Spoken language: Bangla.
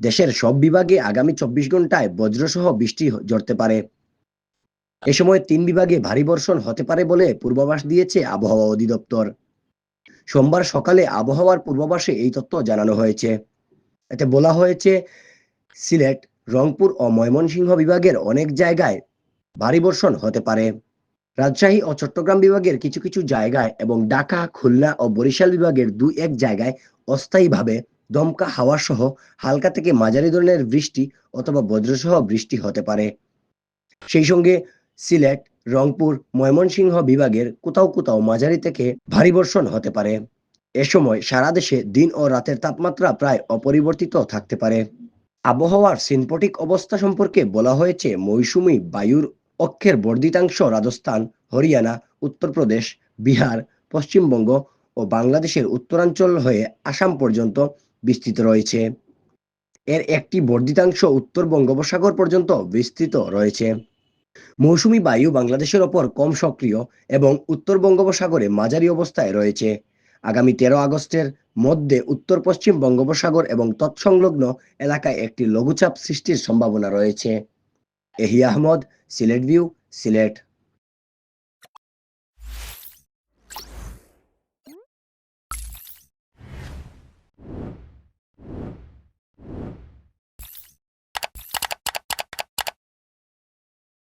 দেশের সব বিভাগে আগামী চব্বিশ ঘন্টায় বজ্রসহ বৃষ্টি ঝরতে পারে। এ সময় তিন বিভাগে ভারী বর্ষণ হতে পারে বলে পূর্বাভাস দিয়েছে আবহাওয়া অধিদপ্তর। সোমবার সকালে আবহাওয়ার পূর্বাভাসে এই তথ্য জানানো হয়েছে। এতে বলা হয়েছে, সিলেট, রংপুর ও ময়মনসিংহ বিভাগের অনেক জায়গায় ভারী বর্ষণ হতে পারে। রাজশাহী ও চট্টগ্রাম বিভাগের কিছু কিছু জায়গায় এবং ঢাকা, খুলনা ও বরিশাল বিভাগের দুই এক জায়গায় অস্থায়ীভাবে দমকা হাওয়া সহ হালকা থেকে মাঝারি ধরনের বৃষ্টি অথবা বজ্রসহ বৃষ্টি হতে পারে। সেই সঙ্গে সিলেট, রংপুর, ময়মনসিংহ বিভাগের কোথাও কোথাও মাঝারি থেকে ভারী বর্ষণ হতে পারে। এ সময় সারা দেশে দিন ও রাতের তাপমাত্রা প্রায় অপরিবর্তিত থাকতে পারে। আবহাওয়ার সিনপটিক অবস্থা সম্পর্কে বলা হয়েছে, মৌসুমী বায়ুর অক্ষের বর্ধিতাংশ রাজস্থান, হরিয়ানা, উত্তরপ্রদেশ, বিহার, পশ্চিমবঙ্গ ও বাংলাদেশের উত্তরাঞ্চল হয়ে আসাম পর্যন্ত বিস্তৃত রয়েছে। এর একটি বর্ধিতাংশ উত্তর বঙ্গোপসাগর পর্যন্ত বিস্তৃত রয়েছে। মৌসুমী বায়ু বাংলাদেশের ওপর কম সক্রিয় এবং উত্তর বঙ্গোপসাগরে মাঝারি অবস্থায় রয়েছে। আগামী তেরো আগস্টের মধ্যে উত্তর পশ্চিম বঙ্গোপসাগর এবং তৎসংলগ্ন এলাকায় একটি লঘুচাপ সৃষ্টির সম্ভাবনা রয়েছে। এহি আহমদ, সিলেট ভিউ সিলেট।